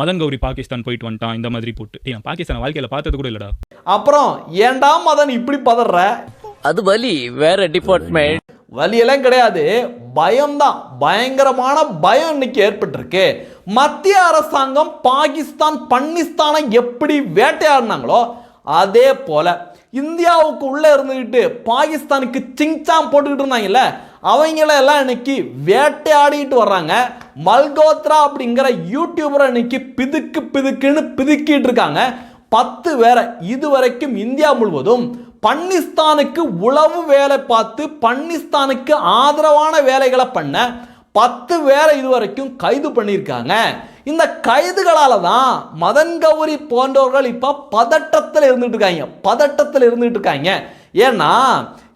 மதன் கௌரி பாகிஸ்தான் போயிட்டு வந்துட்டான் இந்த மாதிரி போட்டு. ஏய் நான் பாகிஸ்தான் வாழ்க்கையில பார்த்தது கூட இல்லடா. அப்புறம் ஏன்டா மதன் இப்படி பதற? அது வலி வேற டிபார்ட்மெண்ட் வலியெல்லாம் கிடையாது. பயம்தான். பயங்கரமான பயம் இன்னைக்கு ஏற்பட்டிருக்கு. மத்திய அரசாங்கம் பாகிஸ்தான் பன்னிஸ்தானை எப்படி வேட்டையாடினாங்களோ அதே போல இந்தியாவுக்கு உள்ள இருந்துக்கிட்டு பாகிஸ்தானுக்கு சிங்சாம் போட்டுக்கிட்டு இருந்தாங்கல்ல அவங்கள எல்லாம் இன்னைக்கு வேட்டையாடிட்டு வர்றாங்க. மல்கோத்ரா அப்படிங்கிற யூடியூபரை இன்னைக்கு பிதுக்கு பிதுக்குன்னு பிதுக்கிட்டு இருக்காங்க. பத்து பேரை இதுவரைக்கும் இந்தியா முழுவதும் பன்னிஸ்தானுக்கு உளவு வேலை பார்த்து பன்னிஸ்தானுக்கு ஆதரவான வேலைகளை பண்ண பத்து பேரை இதுவரைக்கும் கைது பண்ணியிருக்காங்க. இந்த கைதுகளால தான் மதன் கௌரி போன்றவர்கள் இப்போ பதட்டத்தில் இருந்துட்டு இருக்காங்க. பதட்டத்தில் இருந்துட்டு இருக்காங்க. ஏன்னா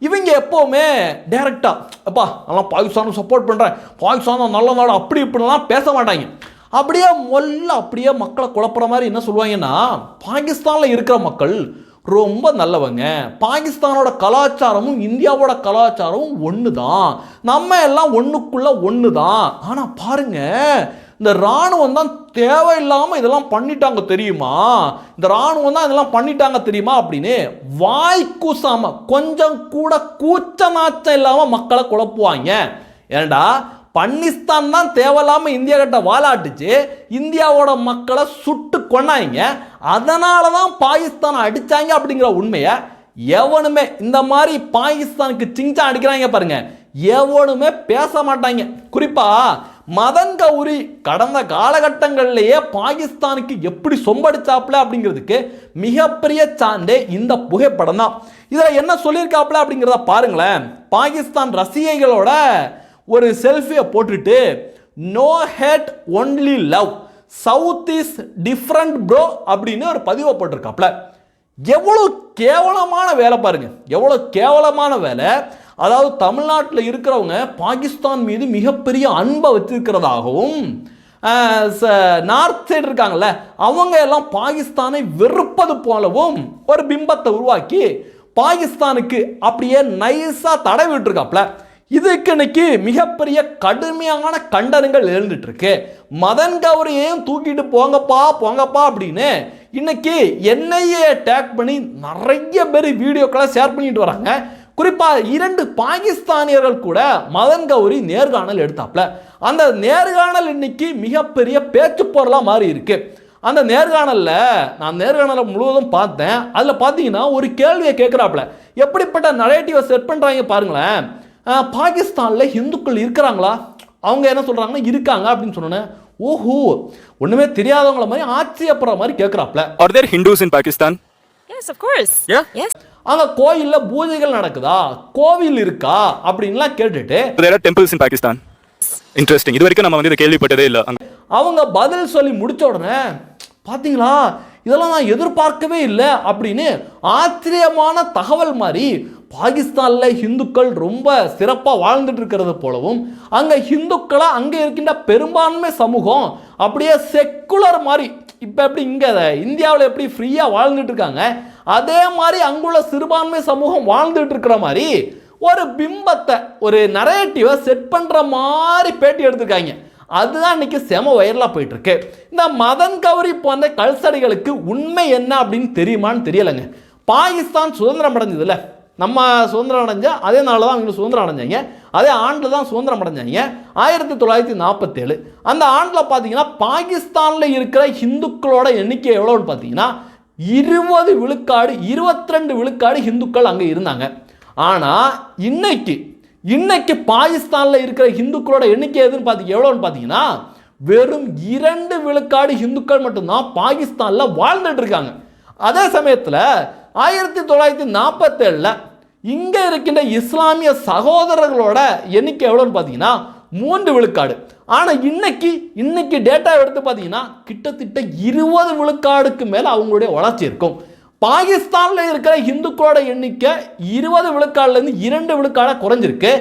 இவங்க எப்போவுமே டேரெக்டாக அப்பா நான் பாகிஸ்தானும் சப்போர்ட் பண்ணுறேன் பாகிஸ்தான் நல்ல நாடு அப்படி இப்படிலாம் பேச மாட்டாங்க. அப்படியே மொல்ல அப்படியே மக்களை குழப்புற மாதிரி என்ன சொல்லுவாங்கன்னா பாகிஸ்தானில் இருக்கிற மக்கள் ரொம்ப நல்லவங்க. பாகிஸ்தானோட கலாச்சாரமும் இந்தியாவோட கலாச்சாரமும் ஒன்று தான் நம்ம எல்லாம் ஒன்றுக்குள்ளே ஒன்று தான் ஆனால் பாருங்க இந்த இராணுவம் தான் தேவையில்லாமல் இதெல்லாம் பண்ணிட்டாங்க தெரியுமா? இந்த இராணுவம் தான் இதெல்லாம் பண்ணிட்டாங்க தெரியுமா அப்படின்னு வாய் கூசாம கொஞ்சம் கூட கூச்ச நாச்சம் இல்லாமல் மக்களை குழப்புவாங்க. ஏன்டா? பன்னிஸ்தான் தான் தேவையில்லாமல் இந்தியா கிட்ட வாலாட்டுச்சு. இந்தியாவோட மக்களை சுட்டு கொண்டாங்க அதனால தான் பாகிஸ்தானை அடிச்சாங்க அப்படிங்கிற உண்மையை எவனுமே இந்த மாதிரி பாகிஸ்தானுக்கு சிங்சா அடிக்கிறாங்க பாருங்க. எவனுமே பேச மாட்டாங்க. குறிப்பா மதன் கௌரி கடந்த காலகட்டங்களிலேயே பாகிஸ்தானுக்கு எப்படி சொம்படிச்சாப்ல அப்படிங்கிறதுக்கு மிகப்பெரிய சான்றே இந்த புகைப்படம் தான் இதில் என்ன சொல்லியிருக்காப்ல அப்படிங்கிறத பாருங்களேன். பாகிஸ்தான் ரசிகைகளோட ஒரு செல்ஃபியை போட்டுட்டு no hate only love south is different bro அப்படின்னு ஒரு பதிவை போட்டிருக்காப்ல எவ்வளோ கேவலமான வேலை பாருங்க. எவ்வளோ கேவலமான வேலை. அதாவது தமிழ்நாட்டில் இருக்கிறவங்க பாகிஸ்தான் மீது மிகப்பெரிய அன்பை வச்சிருக்கிறதாகவும் நார்த் சைடு இருக்காங்கல்ல அவங்க எல்லாம் பாகிஸ்தானை வெறுப்பது போலவும் ஒரு பிம்பத்தை உருவாக்கி பாகிஸ்தானுக்கு அப்படியே நைஸாக தடை விட்டுருக்காப்ல. இதுக்கு இன்னைக்கு மிகப்பெரிய கடுமையான கண்டனங்கள் எழுந்துட்டு இருக்கு மதன் கௌரியையும் தூக்கிட்டு போங்கப்பா போங்கப்பா அப்படின்னு இன்னைக்கு என்னையே டேக் பண்ணி நிறைய பேர் வீடியோக்களை ஷேர் பண்ணிட்டு வராங்க. குறிப்பாக இரண்டு பாகிஸ்தானியர்கள் கூட மதன் கௌரி நேர்காணல் எடுத்தாப்ல. அந்த நேர்காணல் இன்னைக்கு மிகப்பெரிய பேச்சு பொருளாக மாறி இருக்கு. அந்த நேர்காணலில் நான் நேர்காணலை முழுவதும் பார்த்தேன். அதில் பார்த்தீங்கன்னா ஒரு கேள்வியை கேட்குறாப்புல எப்படிப்பட்ட நரேட்டிவை செட் பண்ணுறாங்க பாருங்களேன். பாகிஸ்தானில் இந்துக்கள் இருக்கிறாங்களா? அவங்க என்ன சொல்கிறாங்கன்னா இருக்காங்க அப்படின்னு சொன்னோன்னே ஓஹோ ஒன்றுமே தெரியாதவங்கள மாதிரி ஆச்சரியப்படுற மாதிரி கேட்குறாப்புல are there Hindus in Pakistan Yes, of course. Yeah? Yes. அங்கே கோயிலில் பூஜைகள் நடக்குதா? கோவில் இருக்கா? அப்படின்லாம் கேட்டுட்டு are temples in Pakistan interesting இது வரைக்கும் நம்ம வந்து இதை கேள்விப்பட்டதே இல்லை. அவங்க பதில் சொல்லி முடிச்ச உடனே பார்த்தீங்களா இதெல்லாம் நான் எதிர்பார்க்கவே இல்லை. அப்படின்னு ஆச்சரியமான தகவல் மாதிரி பாகிஸ்தானில் இந்துக்கள் ரொம்ப சிறப்பாக வாழ்ந்துட்டு இருக்கிறது போலவும் அங்கே ஹிந்துக்களை அங்கே இருக்கின்ற பெரும்பான்மை சமூகம் அப்படியே செக்குலர் மாதிரி இப்போ எப்படி இங்கே இந்தியாவில் எப்படி ஃப்ரீயாக வாழ்ந்துட்டு இருக்காங்க? அதே மாதிரி அங்குள்ள சிறுபான்மை சமூகம் வாழ்ந்துட்டு இருக்கிற மாதிரி ஒரு பிம்பத்தை ஒரு நரேட்டிவை செட் பண்ணுற மாதிரி பேட்டி எடுத்திருக்காங்க. அதுதான் இன்னைக்கு செம வைரலாக போயிட்டுருக்கு. இந்த மதன் கௌரி போன்ற கல்சடைகளுக்கு உண்மை என்ன அப்படின்னு தெரியுமான்னு தெரியலைங்க. பாகிஸ்தான் சுதந்திரம் அடைஞ்சதில்ல நம்ம சுதந்திரம் அடைஞ்சால் அதே நாளில் தான் அவங்க சுதந்திரம் அடைஞ்சாங்க. அதே ஆண்டில் தான் சுதந்திரம் அடைஞ்சாங்க. ஆயிரத்தி தொள்ளாயிரத்தி நாற்பத்தேழு. அந்த ஆண்டில் பார்த்தீங்கன்னா பாகிஸ்தானில் இருக்கிற ஹிந்துக்களோட எண்ணிக்கை எவ்வளோன்னு பார்த்தீங்கன்னா இருபது விழுக்காடு இருபத்தி ரெண்டு விழுக்காடு ஹிந்துக்கள் அங்கே இருந்தாங்க. ஆனால் இன்னைக்கு இன்னைக்கு பாகிஸ்தானில் இருக்கிற ஹிந்துக்களோட எண்ணிக்கை எதுன்னு பார்த்தீங்க எவ்வளோன்னு பார்த்தீங்கன்னா வெறும் இரண்டு விழுக்காடு ஹிந்துக்கள் மட்டும்தான் பாகிஸ்தானில் வாழ்ந்துட்டு இருக்காங்க. அதே சமயத்தில் ஆயிரத்தி தொள்ளாயிரத்தி நாற்பத்தேழில் இங்கே இருக்கின்ற இஸ்லாமிய சகோதரர்களோட எண்ணிக்கை எவ்வளோன்னு பார்த்தீங்கன்னா மூன்று விழுக்காடு. ஆனால் இன்னைக்கு இன்னைக்கு டேட்டா எடுத்து பார்த்தீங்கன்னா கிட்டத்தட்ட இருபது விழுக்காடுக்கு மேலே அவங்களுடைய வளர்ச்சி இருக்கும். பாகிஸ்தானில் இருக்கிற இந்துக்களோட எண்ணிக்கை இருபது விழுக்காடுலேருந்து இரண்டு விழுக்காடாக குறைஞ்சிருக்கு.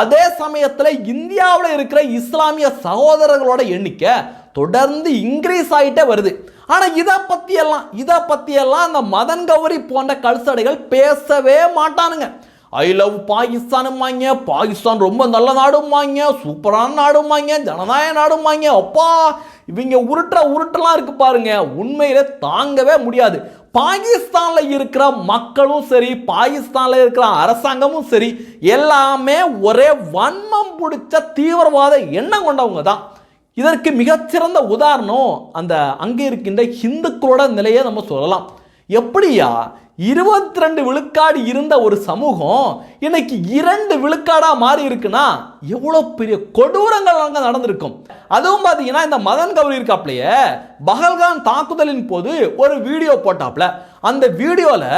அதே சமயத்தில் இந்தியாவில் இருக்கிற இஸ்லாமிய சகோதரர்களோட எண்ணிக்கை தொடர்ந்து இன்க்ரீஸ் ஆகிட்டே வருது. ஆனால் இதை பற்றியெல்லாம் இதை பற்றியெல்லாம் அந்த மதன் கௌரி போன்ற கல்சடைகள் பேசவே மாட்டானுங்க. ஐ லவ் பாகிஸ்தானுமாங்க பாகிஸ்தான் ரொம்ப நல்ல நாடுமாங்க சூப்பரான நாடுமாங்க ஜனநாயக நாடுமாங்க அப்பா இவங்க உருட்டுற உருட்டெல்லாம் இருக்கு பாருங்க. உண்மையில தாங்கவே முடியாது. பாகிஸ்தானில் இருக்கிற மக்களும் சரி பாகிஸ்தானில் இருக்கிற அரசாங்கமும் சரி எல்லாமே ஒரே வன்மம் பிடிச்ச தீவிரவாத எண்ணம் கொண்டவங்க தான். இதற்கு மிகச்சிறந்த உதாரணம் அந்த அங்கே இருக்கின்ற இந்துக்களோட நிலையை நம்ம சொல்லலாம். எப்படியா இருபத்தி ரெண்டு விழுக்காடு இருந்த ஒரு சமூகம் இன்னைக்கு இரண்டு விழுக்காடாக மாறி இருக்குன்னா எவ்வளோ பெரிய கொடூரங்கள் அங்கே நடந்திருக்கும். அதுவும் பார்த்தீங்கன்னா இந்த மதன் கௌரி இருக்காப்லையே பஹல்கான் தாக்குதலின் போது ஒரு வீடியோ போட்டாப்ல. அந்த வீடியோவில்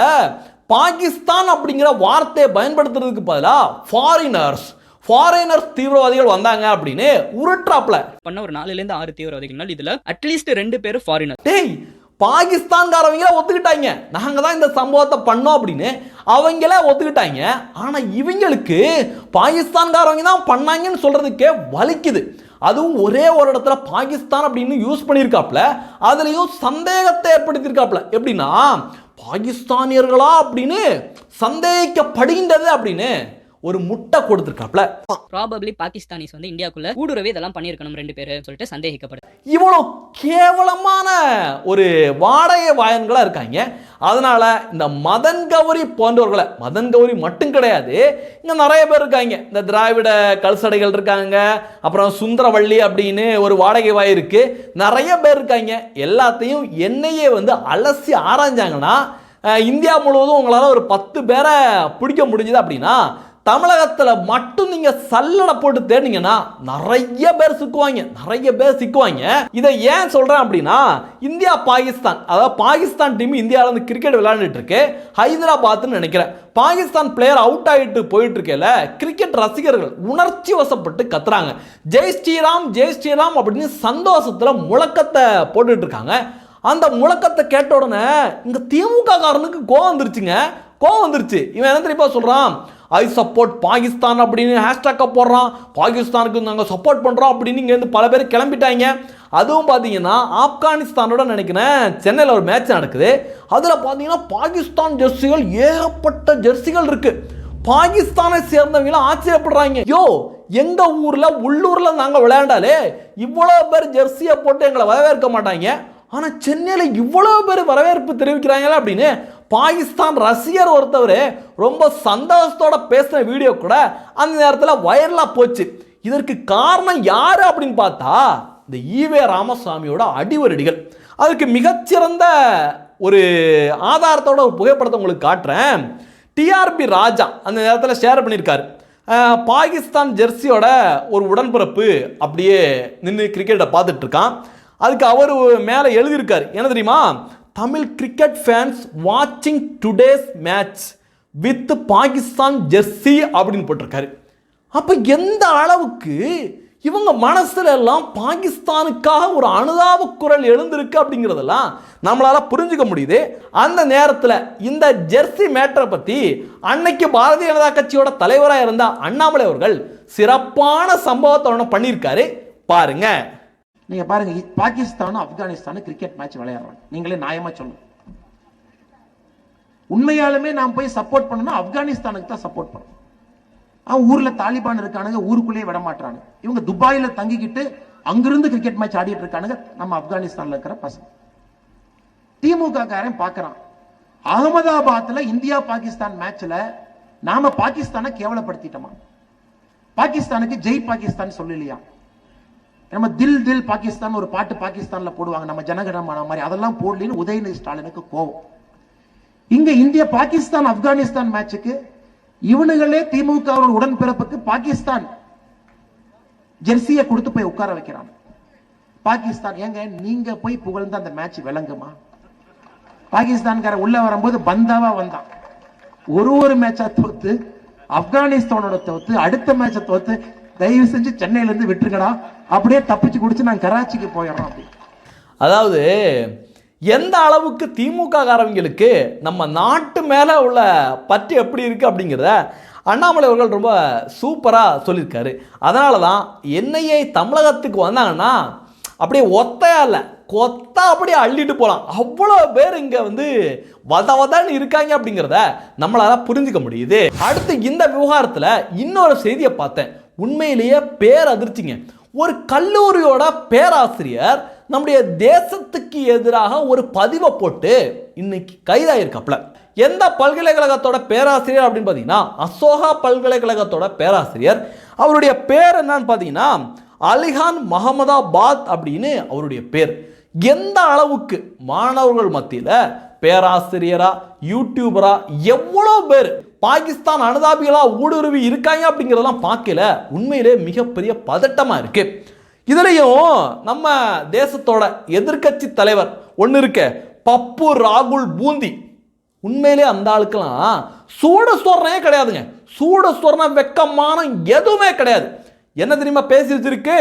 பாகிஸ்தான் அப்படிங்கிற வார்த்தையை பயன்படுத்துறதுக்கு பதிலாக ஃபாரினர்ஸ் ஃபாரினர்ஸ் தீவிரவாதிகள் வந்தாங்க அப்படின்னு உருட்டுறாப்ல பண்ண ஒரு நாலுல இருந்து ஆறு தீவிரவாதிகள் இதுல அட்லீஸ்ட் ரெண்டு பேர் ஃபாரினர் டேய் பாகிஸ்தான்காரவங்கள ஒத்துக்கிட்டாங்க. நாங்க தான் இந்த சம்பவத்தை பண்ணோம் அப்படின்னு அவங்களே ஒத்துக்கிட்டாங்க. ஆனா இவங்களுக்கு பாகிஸ்தான்காரவங்க தான் பண்ணாங்கன்னு சொல்றதுக்கே வலிக்குது. அதுவும் ஒரே ஒரு இடத்துல பாகிஸ்தான் அப்படின்னு யூஸ் பண்ணியிருக்காப்ல அதுலயும் சந்தேகத்தை ஏற்படுத்தியிருக்காப்ல எப்படின்னா பாகிஸ்தானியர்களா அப்படின்னு சந்தேகிக்கப்படுகின்றது அப்படின்னு ஒரு முட்டை கொடுத்துருக்காப்ல. ப்ராபப்ளி பாகிஸ்தானிஸ் வந்து இந்தியாக்குள்ள ஊடுருவே இதெல்லாம் பண்ணியிருக்கணும் ரெண்டு பேர் சொல்லிட்டு சந்தேகிக்கப்படுது. இவ்வளோ கேவலமான ஒரு வாடகை வாயன்களா இருக்காங்க. அதனால இந்த மதன் கௌரி போன்றவர்களை மதன் கௌரி மட்டும் கிடையாது இங்க நிறைய பேர் இருக்காங்க. இந்த திராவிட கல்சடைகள் இருக்காங்க அப்புறம் சுந்தரவள்ளி அப்படின்னு ஒரு வாடகை வாய் இருக்கு. நிறைய பேர் இருக்காங்க. எல்லாத்தையும் என்னையே வந்து அலசி ஆராய்ஞ்சாங்கன்னா இந்தியா முழுவதும் உங்களால் ஒரு பத்து பேரை பிடிக்க முடிஞ்சுது அப்படின்னா தமிழகத்தில் மட்டும் நீங்க சல்லடை போட்டு தேடினீங்கன்னா நிறைய பேர் சிக்குவாங்க. நிறைய பேர் சிக்குவாங்க. இதை ஏன் சொல்றேன் அப்படின்னா இந்தியா பாகிஸ்தான். அதாவது பாகிஸ்தான் டீம் இந்தியாவில் வந்து கிரிக்கெட் விளையாண்டுட்டு இருக்கு. ஹைதராபாத்னு நினைக்கிறேன். பாகிஸ்தான் பிளேயர் அவுட் ஆகிட்டு போயிட்டு இருக்கல கிரிக்கெட் ரசிகர்கள் உணர்ச்சி வசப்பட்டு கத்துறாங்க. ஜெய் ஸ்ரீராம் ஜெய் ஸ்ரீராம் அப்படின்னு சந்தோஷத்தில் முழக்கத்தை போட்டுட்டு இருக்காங்க. அந்த முழக்கத்தை கேட்ட உடனே இங்கே திமுக காரனுக்கு கோவம் வந்துருச்சுங்க. கோவம் வந்துருச்சு. இவன் என்ன தெரியுமா சொல்கிறான் ஐ சப்போர்ட் பாகிஸ்தான் அப்படின்னு ஹேஷ்டாக்கை போடுறான். பாகிஸ்தானுக்கு நாங்கள் சப்போர்ட் பண்ணுறோம் அப்படின்னு இங்கேருந்து பல பேர் கிளம்பிட்டாங்க. அதுவும் பார்த்தீங்கன்னா ஆப்கானிஸ்தானோட நினைக்கிறேன் சென்னையில் ஒரு மேட்ச் நடக்குது. அதில் பார்த்தீங்கன்னா பாகிஸ்தான் ஜெர்சிகள் ஏகப்பட்ட ஜெர்சிகள் இருக்குது பாகிஸ்தானை சேர்ந்தவங்களும் ஆச்சரியப்படுறாங்க. யோ எங்க ஊர்ல உள்ளூர்ல நாங்க விளையாண்டாலே இவ்வளோ பேர் ஜெர்சியை போட்டு எங்களை வரவேற்க மாட்டாங்க. ஆனா சென்னையில இவ்வளோ பேர் வரவேற்பு தெரிவிக்கிறாங்களே அப்படின்னு பாகிஸ்தான் ரசிகர் ஒருத்தவர் ரொம்ப சந்தோஷத்தோட பேசின வீடியோ கூட அந்த நேரத்தில் வைரலாக போச்சு. இதற்கு காரணம் யார் அப்படின்னு பார்த்தா இந்த ஈவே ராமசாமியோட அடிவரடிகள். அதுக்கு மிகச்சிறந்த ஒரு ஆதாரத்தோட ஒரு புகைப்படத்தை உங்களுக்கு காட்டுறேன். டிஆர்பி ராஜா அந்த நேரத்தில் ஷேர் பண்ணியிருக்காரு. பாகிஸ்தான் ஜெர்சியோட ஒரு உடன்பிறப்பு அப்படியே நின்று கிரிக்கெட்டை பார்த்துட்ருக்கான் அதுக்கு அவர் மேலே எழுதியிருக்கார். என்ன தெரியுமா? தமிழ் கிரிக்கெட் ஃபேன்ஸ் வாட்சிங் today's match with Pakistan jersey அப்படின்னு போட்டிருக்காரு. அப்போ எந்த அளவுக்கு இவங்க மனசுல எல்லாம் பாகிஸ்தானுக்காக ஒரு அனுதாப குரல் எழுந்திருக்கு அப்படிங்கிறதெல்லாம் நம்மளால் புரிஞ்சுக்க முடியுது. அந்த நேரத்தில் இந்த ஜெர்சி மேட்டரை பற்றி அன்னைக்கு பாரதிய ஜனதா கட்சியோட தலைவராக இருந்த அண்ணாமலை அவர்கள் சிறப்பான சம்பவத்தை ஒன்று பண்ணியிருக்காரு. பாருங்க. நீங்க பாருங்க பாகிஸ்தானும் ஆப்கானிஸ்தானும் கிரிக்கெட் மேட்ச் விளையாடுறாங்க. நீங்களே நியாயமா சொல்லுங்க. உண்மையாலுமே நாம் போய் சப்போர்ட் பண்ணணும் ஆப்கானிஸ்தானுக்கு தான் சப்போர்ட் பண்ணணும். அவன் ஊர்ல தாலிபான் இருக்கானுங்க ஊருக்குள்ளேயே விட மாட்டானுங்க இவங்க துபாயில தங்கிக்கிட்டு அங்கிருந்து கிரிக்கெட் மேட்ச் ஆடிட்டு இருக்கானுங்க நம்ம ஆப்கானிஸ்தான்ல இருக்கிற பசங்க. திமுக காரன் பார்க்கறான் அகமதாபாத்ல இந்தியா பாகிஸ்தான் மேட்ச்ல நாம பாகிஸ்தானை கேவலப்படுத்திட்டோமா? பாகிஸ்தானுக்கு ஜெய் பாகிஸ்தான் சொல்லலையா? நம்ம தில் தில் பாகிஸ்தான் ஒரு பாட்டு பாகிஸ்தான்ல போடுவாங்க. நம்ம ஜனகணமான மாதிரி. அதெல்லாம் போடலன்னு உதயநிதி ஸ்டாலினுக்கு கோவம் இங்க இந்திய பாகிஸ்தான் ஆப்கானிஸ்தான் மேட்சுக்கு இவனுங்களே திமுக உடன்பிறப்புக்கு பாகிஸ்தான் ஜெர்சியை கொடுத்து போய் உட்கார வைக்கிறான். பாகிஸ்தான் ஏங்க நீங்க போய் புகழ்ந்து அந்த மேட்ச் விளங்குமா? பாகிஸ்தான்கார உள்ள வரும்போது பந்தாவா வந்தான். ஒரு ஒரு மேட்சா தோத்து ஆப்கானிஸ்தானோட தோத்து அடுத்த மேட்சை தோத்து தயவு செஞ்சு சென்னையில இருந்து விட்டுருங்கடா. அப்படியே தப்பிச்சு குடிச்சு நான் கராச்சிக்கு போயிடுறோம் அப்படி. அதாவது எந்த அளவுக்கு திமுக காரவங்களுக்கு நம்ம நாட்டு மேலே உள்ள பற்று எப்படி இருக்குது அப்படிங்கிறத அண்ணாமலை அவர்கள் ரொம்ப சூப்பராக சொல்லியிருக்காரு. அதனால தான் என்ஐஏ தமிழகத்துக்கு வந்தாங்கன்னா அப்படியே ஒத்தையா இல்லை கொத்தா அப்படியே அள்ளிட்டு போகலாம் அவ்வளோ பேர் இங்கே வந்து வத வதன்னு இருக்காங்க அப்படிங்கிறத நம்மளால் புரிஞ்சுக்க முடியுது. அடுத்து இந்த விவகாரத்தில் இன்னொரு செய்தியை பார்த்தேன். உண்மையிலேயே பேர் அதிர்ச்சிங்க ஒரு கல்லூரியோட பேராசிரியர் நம்முடைய தேசத்துக்கு எதிராக ஒரு பதிவை போட்டு இன்னைக்கு கைதாயிருக்காப்ல எந்த பல்கலைக்கழகத்தோட பேராசிரியர் அப்படின்னு பார்த்தீங்கன்னா அசோகா பல்கலைக்கழகத்தோட பேராசிரியர். அவருடைய பேர் என்னன்னு பார்த்தீங்கன்னா அலிகான் மஹமதாபாத் அப்படின்னு அவருடைய பேர். எந்த அளவுக்கு மாணவர்கள் மத்தியில் பேராசிரியரா யூடியூபரா எவ்வளோ பேர்? பாகிஸ்தான் அனுதாபிகளாக ஊடுருவி இருக்காங்க அப்படிங்கிறதெல்லாம் பார்க்கல. உண்மையிலே மிகப்பெரிய பதட்டமாக இருக்கு. இதுலேயும் நம்ம தேசத்தோட எதிர்க்கட்சி தலைவர் ஒன்று இருக்க. பப்பு ராகுல் பூந்தி. உண்மையிலே அந்த ஆளுக்கெல்லாம் சூட சொரணே கிடையாதுங்க. சூட சொரண வெக்கமான எதுவுமே கிடையாது. என்ன தெரியுமா பேசி வச்சிருக்கு?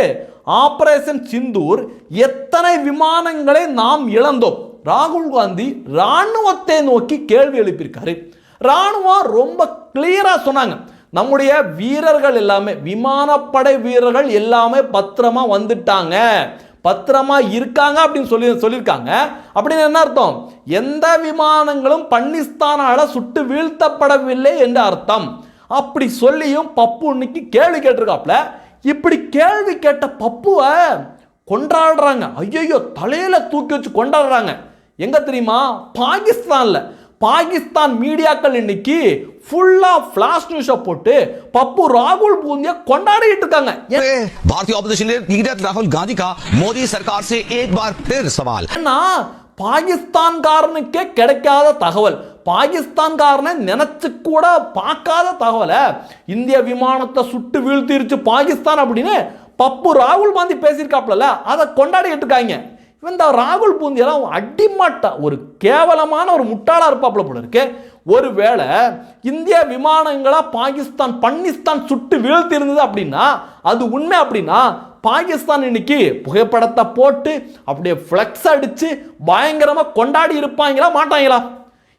ஆபரேஷன் சிந்தூர் எத்தனை விமானங்களை நாம் இழந்தோம்? ராகுல் காந்தி ராணுவத்தை நோக்கி கேள்வி எழுப்பியிருக்காரு. ராணுவம் ரொம்ப கிளியராக சொன்னாங்க. நம்முடைய வீரர்கள் எல்லாமே விமானப்படை வீரர்கள் எல்லாமே பத்திரமா வந்துட்டாங்க. பத்திரமா இருக்காங்க அப்படின்னு சொல்லி சொல்லியிருக்காங்க. அப்படின்னு என்ன அர்த்தம்? எந்த விமானங்களும் பன்னிஸ்தானால சுட்டு வீழ்த்தப்படவில்லை என்று அர்த்தம். அப்படி சொல்லியும் பப்பு இன்னைக்கு கேள்வி கேட்டிருக்காப்ல இப்படி கேள்வி கேட்ட பப்புவை கொண்டாடுறாங்க. ஐயோ தலையில தூக்கி வச்சு கொண்டாடுறாங்க. எங்கே தெரியுமா? பாகிஸ்தானில். பாகிஸ்தான் மீடியாக்கள் இன்னைக்கு ஃபுல்லாக ஃப்ளாஷ் நியூஸை போட்டு பப்பு ராகுல் பூந்தியை கொண்டாடிட்டு இருக்காங்க. பாரதிய ஆப்போசிஷன் லீடர் ராகுல் காந்தி கா மோடி சர்க்கார் சே ஏக் பார் பிர் சவால். ஏன்னா பாகிஸ்தான்காரனுக்கே கிடைக்காத தகவல். பாகிஸ்தான்காரனை நினைச்சு கூட பார்க்காத தகவலை இந்திய விமானத்தை சுட்டு வீழ்த்திருச்சு பாகிஸ்தான் அப்படின்னு பப்பு ராகுல் காந்தி பேசியிருக்காப்ல அதை கொண்டாடிட்டு இருக்காங்க. இந்த ராகுல் பூந்தியெல்லாம் அடிமாட்டா. ஒரு கேவலமான ஒரு முட்டாளா இருப்பாப்புல போல இருக்கு. ஒருவேளை இந்திய விமானங்களா பாகிஸ்தான் பன்னிஸ்தான் சுட்டு வீழ்த்தி இருந்தது அப்படின்னா அது உண்மை அப்படின்னா பாகிஸ்தான் இன்னைக்கு புகைப்படத்தை போட்டு அப்படியே ஃப்ளெக்ஸ் அடிச்சு பயங்கரமா கொண்டாடி இருப்பாங்களா மாட்டாங்களா?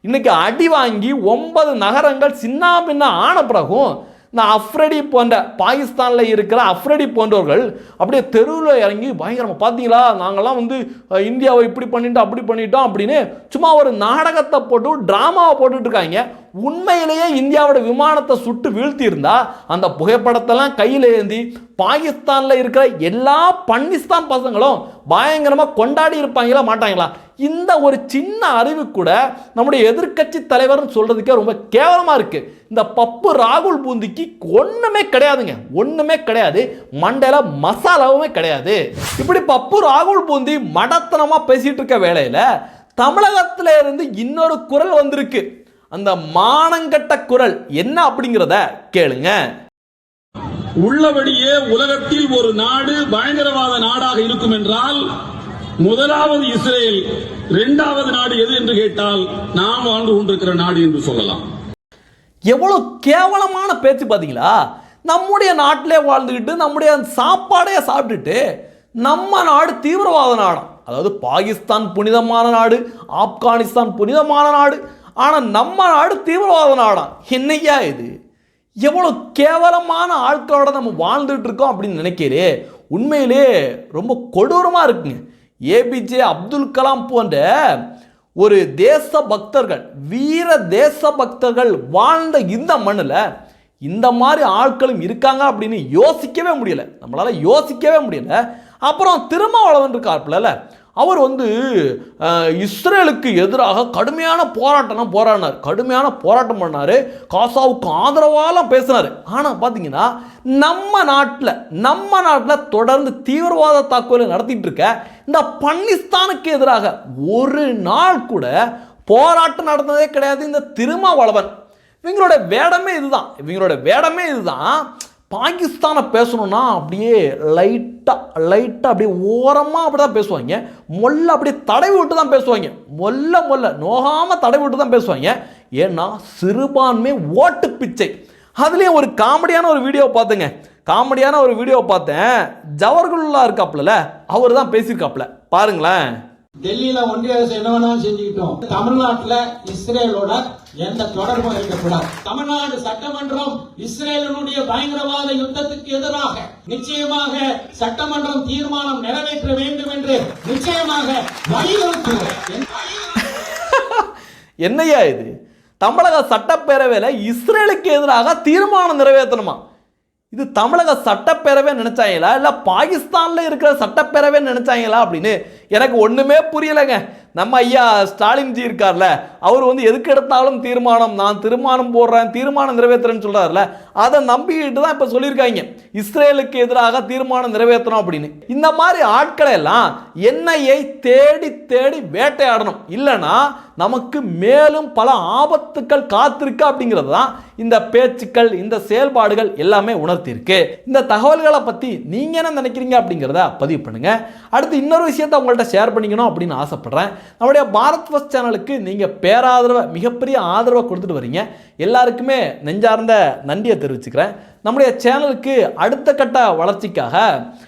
இன்னைக்கு அடி வாங்கி ஒன்பது நகரங்கள் சின்ன பின்ன ஆன பிறகும் இந்த அஃப்ரடி போன்ற பாகிஸ்தானில் இருக்கிற அஃப்ரடி போன்றவர்கள் அப்படியே தெருவில் இறங்கி பயங்கரமாக பார்த்தீங்களா நாங்கள்லாம் வந்து இந்தியாவை இப்படி பண்ணிட்டோம் அப்படி பண்ணிட்டோம் அப்படின்னு சும்மா ஒரு நாடகத்தை போட்டு ட்ராமாவை போட்டுட்ருக்காங்க உண்மையிலேயே இந்தியாவோட விமானத்தை சுட்டு வீழ்த்தியிருந்தா அந்த புகைப்படத்தெல்லாம் கையில் ஏந்தி பாகிஸ்தானில் இருக்கிற எல்லா பன்னிஸ்தான் பசங்களும் பயங்கரமாக கொண்டாடி இருப்பாங்களா மாட்டாங்களா? இந்த ஒரு சின்ன அறிவு கூட நம்முடைய எதிர்க்கட்சி தலைவர்னு சொல்கிறதுக்கே ரொம்ப கேவலமாக இருக்குது இந்த பப்பு ராகுல் பூந்திக்கு ஒன்றுமே கிடையாதுங்க. ஒன்றுமே கிடையாது. மண்டையில் மசாலாவுமே கிடையாது. இப்படி பப்பு ராகுல் பூந்தி மடத்தனமாக பேசிகிட்டு இருக்க வேலையில் தமிழகத்துல இருந்து இன்னொரு குரல் வந்திருக்கு. அந்த மானங்கட்ட குரல் என்ன அப்படிங்கிறத கேளுங்க. உள்ளபடியே உலகத்தில் ஒரு நாடு பயங்கரவாத நாடாக இருக்கும் என்றால் முதலாவது இஸ்ரேல் இரண்டாவது நாடு எது என்று கேட்டால் நாம் வாழ்ந்து கொண்டிருக்கிற நாடு என்று சொல்லலாம். எவ்வளோ கேவலமான பேச்சு பார்த்தீங்களா நம்முடைய நாட்டிலே வாழ்ந்துக்கிட்டு நம்முடைய சாப்பாடையே சாப்பிட்டுட்டு நம்ம நாடு தீவிரவாத நாடாம் அதாவது பாகிஸ்தான் புனிதமான நாடு ஆப்கானிஸ்தான் புனிதமான நாடு ஆனால் நம்ம நாடு தீவிரவாத நாடாம் என்னையா இது? எவ்வளோ கேவலமான ஆட்களோட நம்ம வாழ்ந்துட்டு இருக்கோம் அப்படின்னு நினைக்கிறே. உண்மையிலே ரொம்ப கொடூரமாக இருக்குங்க. ஏபிஜே அப்துல் கலாம் போன்ற ஒரு தேச பக்தர்கள் வீர தேச பக்தர்கள் வாழ்ந்த இந்த மண்ணில் இந்த மாதிரி ஆட்களும் இருக்காங்க அப்படின்னு யோசிக்கவே முடியல. நம்மளால் யோசிக்கவே முடியல. அப்புறம் திருமாவளவன் இருக்கார்ல அவர் வந்து இஸ்ரேலுக்கு எதிராக கடுமையான போராட்டம்லாம் போராடினார். கடுமையான போராட்டம் பண்ணார். காசாவுக்கு ஆதரவாலாம் பேசினார். ஆனால் பார்த்தீங்கன்னா நம்ம நாட்டில் நம்ம நாட்டில் தொடர்ந்து தீவிரவாத தாக்குதலை நடத்திட்டு இருக்க இந்த பன்னிஸ்தானுக்கு எதிராக ஒரு நாள் கூட போராட்டம் நடந்ததே கிடையாது. இந்த திருமாவளவன். இவங்களோட வேடமே இதுதான். இவங்களோட வேடமே இதுதான். பாகிஸ்தானை பேசணும்னா அப்படியே லைட்டாக லைட்டாக அப்படியே ஓரமாக அப்படி தான் பேசுவாங்க. மொல்ல அப்படியே தடவி விட்டு தான் பேசுவாங்க. மொல்ல மொல்ல நோகாமல் தடவி விட்டு தான் பேசுவாங்க. ஏன்னா சிறுபான்மை ஓட்டு பிச்சை. அதுலேயும் ஒரு காமெடியான ஒரு வீடியோ பார்த்தேங்க. காமெடியான ஒரு வீடியோ பார்த்தேன். ஜவஹர்குல்லா இருக்காப்ல அவர் தான் பேசியிருக்காப்புல. பாருங்களேன். டெல்லியில் ஒன்றிய அரசு என்ன வேணாலும் செஞ்சுக்கிட்டோம். தமிழ்நாட்டில் இஸ்ரேலோட எந்த தொடர்பும் இருக்கக்கூடாது. தமிழ்நாடு சட்டமன்றம் இஸ்ரேலினுடைய பயங்கரவாத யுத்தத்துக்கு எதிராக நிச்சயமாக சட்டமன்றம் தீர்மானம் நிறைவேற்ற வேண்டும் என்று நிச்சயமாக வலியுறுத்துவோம் என்னையா இது? தமிழக சட்டப்பேரவையில் இஸ்ரேலுக்கு எதிராக தீர்மானம் நிறைவேற்றணுமா? இது தமிழக சட்டப்பேரவை நினைச்சாங்களா? இல்லை பாகிஸ்தானில் இருக்கிற சட்டப்பேரவை நினைச்சாங்களா அப்படின்னு எனக்கு ஒன்றுமே புரியலைங்க. நம்ம ஐயா ஸ்டாலின்ஜி இருக்கார்ல அவர் வந்து எதுக்கு எடுத்தாலும் தீர்மானம் நான் தீர்மானம் போடுறேன் தீர்மானம் நிறைவேற்றுறேன்னு சொல்கிறார்ல அதை நம்பிக்கிட்டு தான் இப்போ சொல்லியிருக்காங்க. இஸ்ரேலுக்கு எதிராக தீர்மானம் நிறைவேற்றணும் அப்படின்னு. இந்த மாதிரி ஆட்களை எல்லாம் எண்ணெயை தேடி தேடி வேட்டையாடணும். இல்லைன்னா நமக்கு மேலும் பல ஆபத்துக்கள் காத்திருக்கு அப்படிங்கிறது தான் இந்த பேச்சுக்கள் இந்த செயல்பாடுகள் எல்லாமே உணர்த்தியிருக்கு. இந்த தகவல்களை பற்றி நீங்கள் என்ன நினைக்கிறீங்க அப்படிங்கிறத பதிவு பண்ணுங்கள் அடுத்து இன்னொரு விஷயத்தை உங்கள்கிட்ட ஷேர் பண்ணிக்கணும் அப்படின்னு ஆசைப்பட்றேன். நம்முடைய பாரத் ஃபஸ்ட் சேனலுக்கு நீங்கள் பேராதரவை மிகப்பெரிய ஆதரவை கொடுத்துட்டு வரீங்க. எல்லாருக்குமே நெஞ்சார்ந்த நன்றியை தெரிவிச்சுக்கிறேன். நம்முடைய சேனலுக்கு அடுத்த கட்ட வளர்ச்சிக்காக